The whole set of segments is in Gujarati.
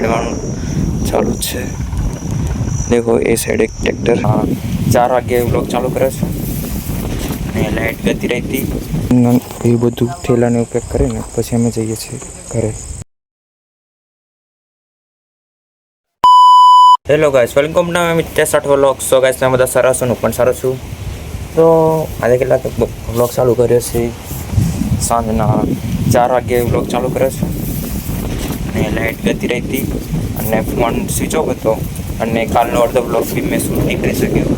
ખેડવાનું ચાલુ જ છે. દેખો એ સાઈડ એક ટ્રેક્ટર ચાર વાગે બ્લોક ચાલુ કરે છે. અને લાઇટ ગતી રહેતી. એ બધું થેલાને ઉપયોગ કરીને પછી અમે જઈએ છીએ ઘરે. હેલો ગાઈસ વેલકમ ટુ મિત્ર આઠ વ્લોગ સો ગાઈસ મેં બધા સારા છું? હું પણ સારો છું. તો આજે કેટલાક વ્લોગ ચાલુ કર્યો છે. સાંજના ચાર વાગે વ્લોગ ચાલુ કર્યો છે. અને લાઇટ ગતી હતી અને ફોન સ્વિચ ઓફ હતો અને કાલનો અડધો બ્લોક બી મેં શૂટ નહીં કરી શક્યો.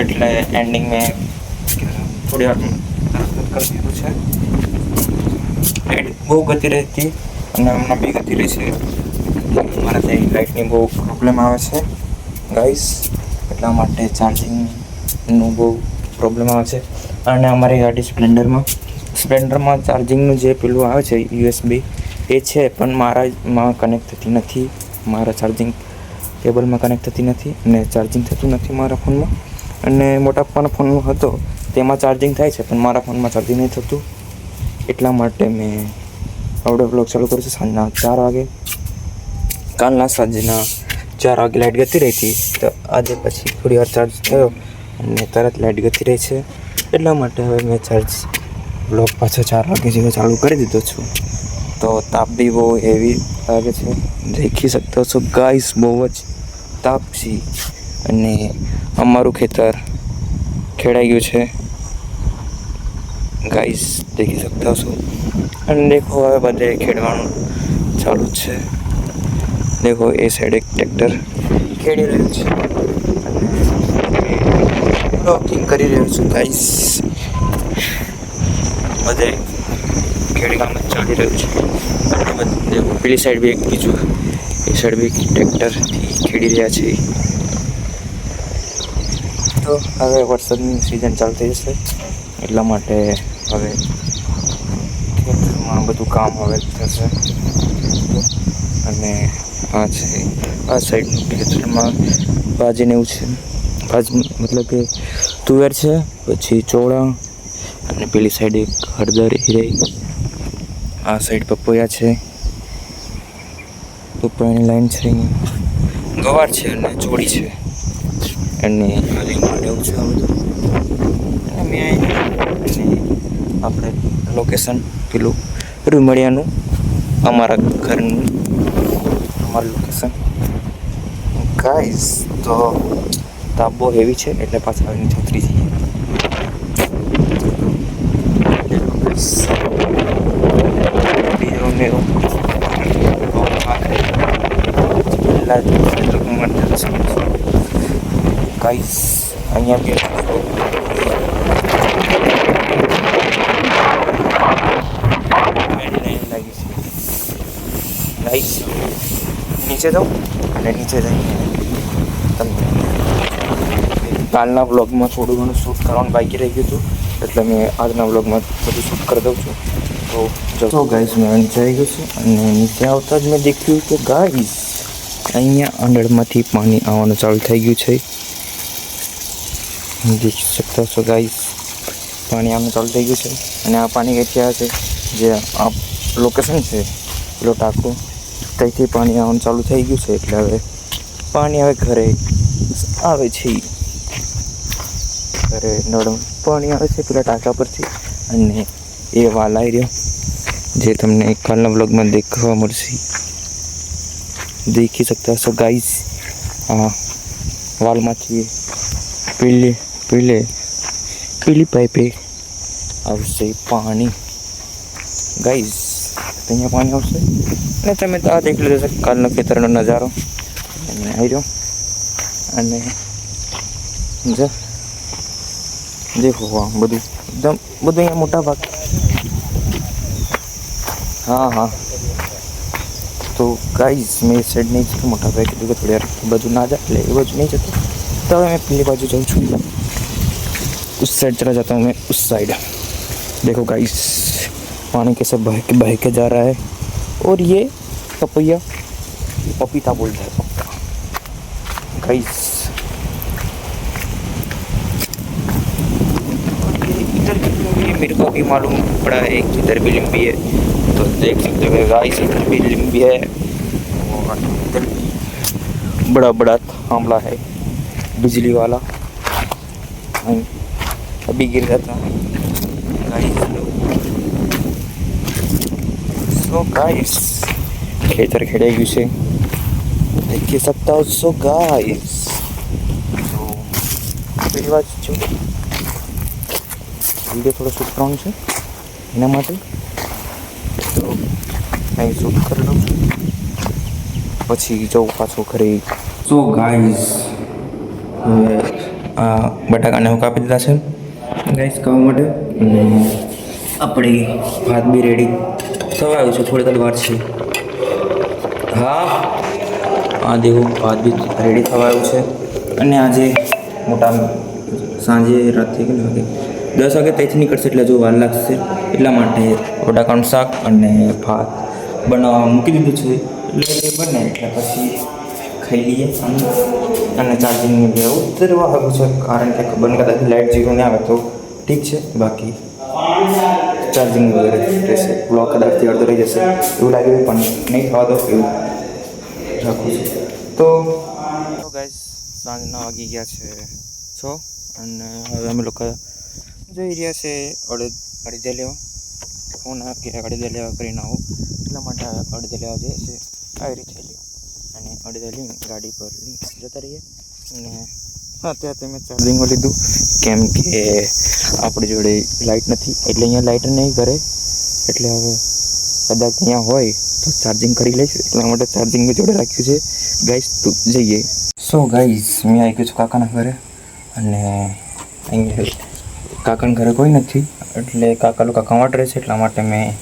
એટલે એન્ડિંગ મેં થોડી વાર કરી દીધું છે. લાઇટ બહુ ગતી હતી અને હમણાં બી ગતી રહી છે. મારા ત્યાં લાઇટની બહુ પ્રોબ્લેમ આવે છે. ગાઈસ એટલા માટે ચાર્જિંગનું બહુ પ્રોબ્લેમ આવે છે. અને અમારી ગાડી સ્પ્લેન્ડરમાં સ્પ્લેન્ડરમાં ચાર્જિંગનું જે પેલું આવે છે યુએસબી એ છે, પણ મારામાં કનેક્ટ થતી નથી. મારા ચાર્જિંગ કેબલમાં કનેક્ટ થતી નથી અને ચાર્જિંગ થતું નથી મારા ફોનમાં અને મોટા પપ્પાના ફોનનો હતો, તેમાં ચાર્જિંગ થાય છે, પણ મારા ફોનમાં ચાર્જિંગ નહીં થતું. એટલા માટે મેં આવડો બ્લોગ ચાલુ કર્યો છું, સાંજના ચાર વાગે. કાલના સાંજના ચાર વાગે લાઇટ ગતી રહી હતી, તો આજે પછી થોડી વાર ચાર્જ થયો અને તરત લાઇટ ગતી રહી છે. એટલા માટે હવે મેં ચાર્જ બ્લોક પાછો ચાર વાગે જેવો ચાલુ કરી દીધો છું. તો તાપ બી બહુ હેવી લાગે છે. દેખી શકતો છો ગાઈસ બહુ જ તાપ છે. અને અમારું ખેતર ખેડાઈ ગયું છે. ગાઈસ દેખી શકતા છો અને દેખો હવે બધે ખેડવાનું ચાલુ જ છે. દેખો, એ સાઈડ એક ટ્રેક્ટર ખેડી રહ્યું છે. અને બ્લોકિંગ કરી રહ્યો છું ગાઈસ બધે ખેડકામ ચાલી રહ્યું છે. પેલી સાઈડ બી એક બીજું. એ સાઈડ બી ટ્રેક્ટરથી ખેડી રહ્યા છે. તો હવે વરસાદની સિઝન ચાલુ થઈ જશે. એટલા માટે હવે ખેતરમાં બધું કામ હવે થશે. અને આ છે, આ સાઈડનું ખેતરમાં ભાજીને એવું છે. ભાજી મતલબ કે તુવેર છે, પછી ચોળા અને પેલી સાઈડ એક હળદર, હિરાઈ. આ સાઈડ પપૈયા છે. પપૈયાની લાઈન છે અહીંયા ગવાર છે અને ચોળી છે. અને હાલી એવું છે આ બધું અને મેં અહીંયા આપણે લોકેશન પેલું રૂમડિયાનું અમારા ઘરનું અમારું લોકેશન ગાઈસ તો તાપ બહુ હેવી છે એટલે પાછા આવીને છત્રી જઈએ. મેરો ગાઈસ અહીંયા બે ગાઈસ નીચે જાઉં અને નીચે જઈને તમને કાલના બ્લોગમાં થોડું ઘણું શૂટ કરવાનું બાકી રહી ગયું હતું એટલે મેં આજના બ્લોગમાં બધું શૂટ કરી દઉં છું તો જો ગાઈસ મેં આવી ગયું છું અને નીચે આવતા જ મેં દેખ્યું કે ગાઈસ અહીંયા અંડળમાંથી પાણી આવવાનું ચાલુ થઈ ગયું છે. દેખી શકતા છો ગાઈસ પાણી આવવાનું ચાલુ થઈ ગયું છે. અને આ પાણી આવે છે, જે આ લોકેશન છે પેલો ટાંકો ત્યાંથી પાણી આવવાનું ચાલુ થઈ ગયું છે. એટલે હવે પાણી હવે ઘરે આવે છે. ઘરે નળ પાણી આવે છે, પેલા ટાંકા પરથી. અને એ વાલાઈ રહ્યો. જે તમને કાલના બ્લોગમાં દેખવા મળશે. દેખી શકતા હશો ગાઈસ આ વાલમાંથી પીલે પીલે પીલી પાઇપે આવશે પાણી. ગાઈસ અહીંયા પાણી આવશે. અને તમે તો આ દેખી લીધો છે કાલનો ખેતરનો નજારો. અને આવી રહ્યો. અને જો, દેખો બધું. એકદમ બધું અહીંયા મોટા ભાગ હા હા તો ગાઈઝ મેં એ સાઈડ નહીં જતો મોટા ભાઈ કીધું કે થોડી વાર એ બાજુ ના જાય એટલે એ બાજુ નહીં જતો तो मैं पीली बाजू जाऊँ છું उस साइड चला जाता हूँ मैं उस साइड देखो गाइस पानी कैसे बह के बह के जा रहा है और ये पपैया पपीता बोलता है पपीता गाइस इधर की लंबी मेरे को भी मालूम पड़ा है कि इधर भी लंबी है तो देख सकते हो गाइस इधर भी लंबी है इधर बड़ा बड़ा थामला है बिजली वाला नहीं, अभी गिर जाता सो गाइस ખેતર ખેડાઈ ગયું છે દેખી શકતા હો સો ગાઈસ તો પેલી વાત જો વિડીયો થોડો શૂટ કરવાનો છે એના માટે તો અહીં શૂટ કરી લઉં છું. પછી જવું પાછું ઘરે. સો ગાઈસ હવે આ બટાકાને હું કાપી દીધા છે. ગાઈસ ખાવા માટે. અને આપણે ભાત બી રેડી થવા આવ્યું છે થોડી વાર છે. હા? આ દેવું ભાત બી રેડી થવા આવ્યું છે. અને આજે મોટા સાંજે રાતથી કેટલા વાગે દસ વાગે ત્યાંથી નીકળશે એટલે જો વાર લાગશે એટલા માટે બટાકાનું શાક અને ભાત બનાવવા મૂકી દીધું છે. એટલે બને એટલે પછી ખાઈ લઈએ અને ચાર્જિંગની ચાર્જિંગ લેવું ઉતરવા આવ્યું છે, કારણ કે ખબર કદાચ લાઇટ જીરો નહીં આવે તો ઠીક છે. બાકી ચાર્જિંગ વગેરે રહેશે બ્લોક કદાચથી અડધો રહી જશે. એવું લાગે પણ નહીં થવા દો, એવું રાખું છું. તો સાંજ સાંજના વાગી ગયા છે છો. અને હવે અમે લોકો જઈ રહ્યા છે અડદ અડધે લેવા. ફોન કે અડધે લેવા કરીને આવું. એટલા માટે અડધે લેવા જઈએ છે આવી રીતે અને અડધે લઈને ગાડી પર જતા રહીએ. અને હા, ત્યાં તમે ચાર્જિંગ લીધું. કેમ કે આપણી જોડે લાઇટ નથી. એટલે અહીંયા લાઇટ નહીં કરે એટલે હવે કદાચ અહીંયા હોય તો ચાર્જિંગ કરી લઈશ. એટલા માટે ચાર્જિંગ મેં જોડે રાખ્યું છે. ગાઈસ તો જઈએ. સો ગાઈસ મેં આવી ગયો છું કાકાના ઘરે. અને અહીંયા કાકાના ઘરે કોઈ નથી. એટલે કાકા લોકો કમાટ રહે છે એટલા માટે મેં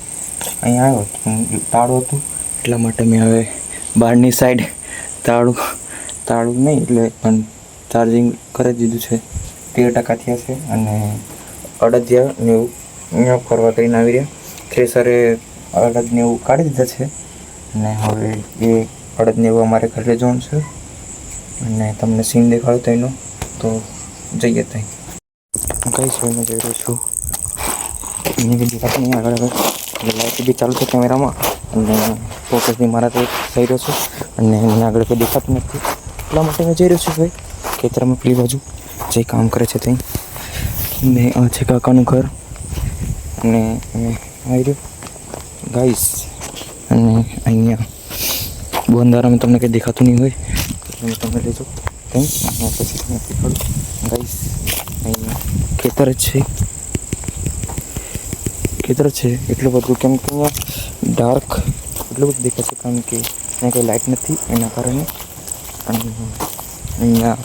અહીંયા આવ્યો હતો. તાળું હતું. એટલા માટે મેં હવે બહારની સાઈડ તાળું તાળું નહીં, એટલે પણ ચાર્જિંગ કરી દીધું છે. તેર ટકા થયા છે અને અડદિયા ને એવું અહીંયા ફરવા કરીને આવી રહ્યા. થ્રેસરે અડદ નેવું કાઢી દીધા છે. અને હવે એ અડદ નેવું અમારે ઘરે જવાનું છે. અને તમને સીન દેખાડો તો એનો. તો જઈએ ત્યાં. કઈ છે મેં જઈ રહ્યો છું? એની બી દેખાતું નહીં આગળ આગળ લાઇટ બી ચાલુ છે કેમેરામાં. અને ફોકસ બી મારા તો થઈ રહ્યો છું. અને મને આગળ કોઈ દેખાતું નથી. એટલા માટે મેં જઈ રહ્યો છું ભાઈ. ખેતરમાં પેલી બાજુ. જે કામ કરે છે ત્યાં ને આ છે કાકાનું ઘર. અને આવી રહ્યું. ગાઈસ અને અહીંયા બંધારામાં તમને કંઈ દેખાતું નહીં હોય. તમે તમને લેજો. ત્યાં અને પછી તમને દેખાડું ગાઈસ અહીંયા ખેતર છે ખેતર છે. એટલું બધું કેમ કે અહીંયા ડાર્ક એટલું બધું દેખાય છે કારણ કે અહીંયા કોઈ લાઇટ નથી એના કારણે. અને અહીંયા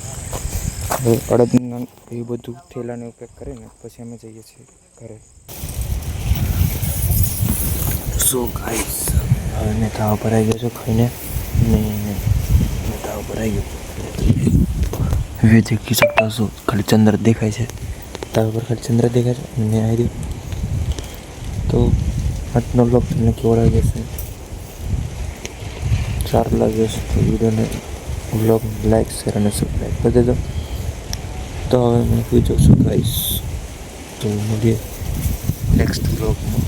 અડદના એ બધું થેલાને ઉપયોગ કરીને પછી અમે જઈએ છીએ ઘરે. સો ગાઈસ મેં તાવ આવી ગયો છું ખાઈને. ને તાવ આવી ગયો હવે દેખી શકતા છો ખાલી ચંદ્ર દેખાય છે. તાવ પર ખાલી ચંદ્ર દેખાય છે અને આવી રહ્યું તો આજનો બ્લોગ તમને કેવો લાગ્યો છે? સારું લાગે છે તો વિડીયોને બ્લોગ લાઈક શેર અને સબસ્ક્રાઈબ કરી દેજો. તો હવે હું સુઈ જાઉં છું ગાઈશ તો મળીએ નેક્સ્ટ બ્લોગમાં